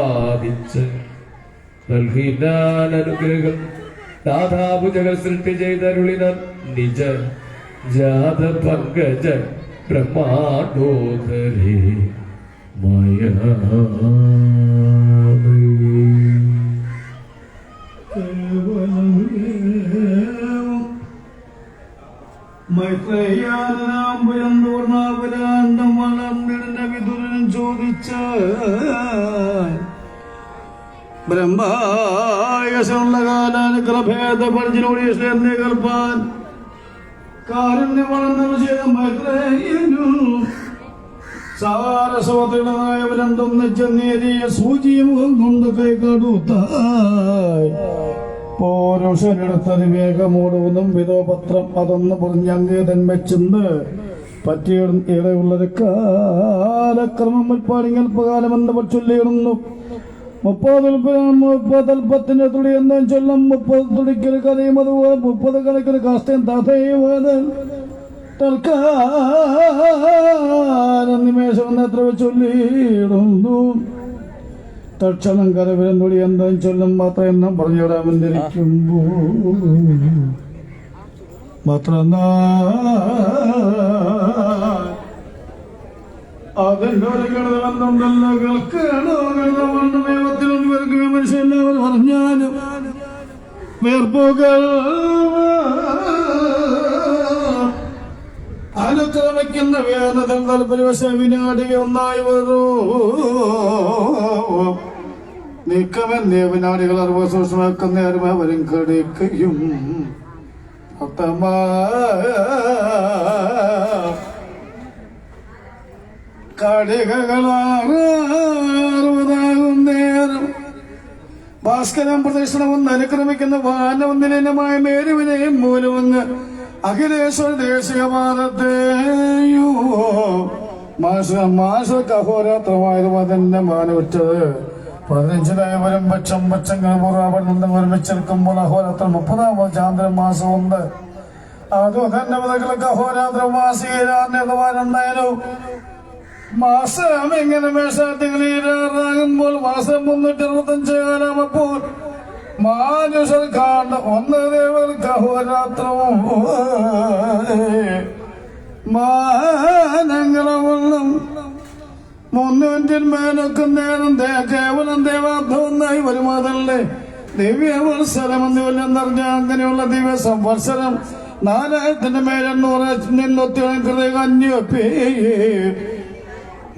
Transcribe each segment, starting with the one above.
സാധിച്ച്. അനുഗ്രഹം ദാതാഭുജകൾ സൃഷ്ടി ചെയ്തരുളിന നിജ ജാത പങ്കജ ബ്രഹ്മാണ്ടോദരേ മായ മൈത്രയാനാമ്പുരന്തൂർണാപുരാന്തം വളർന്നിടുന്ന വിതുരനും ചോദിച്ച ബ്രഹ്മായ കാലാനുഗ്രഭേദ പരിചിനോട് കൽപ്പാൻ. കാരുണ്യ വളർന്നു ചെയ്ത മൈത്രേയനു സാരസോദരനായവരെന്തും നെച്ചനേരിയ സൂചിമുഖം കൊണ്ട് കൈ കടുത്തായി. പോരുഷനെടുത്തത് വേഗമോടുവതും വിധോപത്രം അതൊന്ന് പറഞ്ഞ് അങ്ങേതൻ വെച്ചെന്ന് പറ്റിയ ഇടയുള്ളൊരു കാലക്രമം മുൽപ്പാടിങ്ങൾ പ്രകാരമെന്ന് ചൊല്ലിയിടുന്നു. മുപ്പതൽപ്പത്തിന്റെ തുടി എന്താ ചൊല്ലും. മുപ്പത് തുടിക്കൊരു കഥയും അതുപോലെ മുപ്പത് കണക്കിന് കാസ്തയും തഥയും തൽക്കാലം നിമേഷം എത്ര ചൊല്ലിയിടുന്നു? തക്ഷണം കരവിരന്തൊടി എന്താ ചൊല്ലും. മാത്രം എന്നും പറഞ്ഞിടാമെന്നിരിക്കുമ്പോ മാത്രം അതിന്റെ ഒരു ഗണിതമെന്നുണ്ടല്ലോ കേൾക്കണോ ഗണിതമെന്ന് വേർപ്പുകൾ അനുക്രമിക്കുന്ന വേദത്തിൽ താല്പര്യവശ വിനാടിക ഒന്നായി വരൂ. നീക്കമെന്നേ വിനാടികൾ അറിവ് സൂക്ഷ്മക്കുന്ന അവരും കടിക്കുകയും കടികകളാറുവതാകും നേരം ഭാസ്കരം പ്രദക്ഷിണമെന്ന് അനുക്രമിക്കുന്ന വാനവന്ദിനമായ മേരുവിനെയും മൂലമെന്ന് അഖിലേശ്വര ദേശിക ഭാരതേയോ മാസ മാസ കഹോരാത്രമായത് അതിന്റെ മാനവറ്റത് പതിനഞ്ചിനായ വരും പക്ഷം പക്ഷങ്ങൾ പൂർവപണ്ഡിതം ഒരുമിച്ചെടുക്കുമ്പോൾ അഹോരാത്രം മുപ്പതാം ചാന്ദ്രൻ മാസം ഉണ്ട് അതു തന്നെ അഹോരാത്ര മാസം എങ്ങനെ മേശാത്തികളാകുമ്പോൾ മാസം മുന്നൂറ്റി അറുപത്തഞ്ച് കാലമപ്പോൾ മാനുഷർ കാണ്ട ഒന്ന് ദേവൽ കഹോരാത്രവും മാനങ്ങളവണ്ണം മുന്നൂറ്റിൽ മേലൊക്കെ നേരം കേവലം ദേവാത്മൊന്നായി വരുമാതല്ലേ? ദിവ്യ വത്സരം എന്ന് പറഞ്ഞ അങ്ങനെയുള്ള ദിവ്യ സംവത്സരം നാലായിരത്തിന്റെ മേലെണ്ണൂറ് നിന്നൊത്തി കൃതകന്യപ്പേ മൂവായിരത്തറുന്നൂറാകുന്ന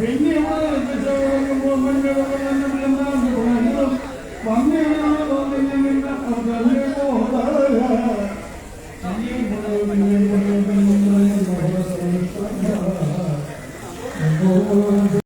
പിന്നെ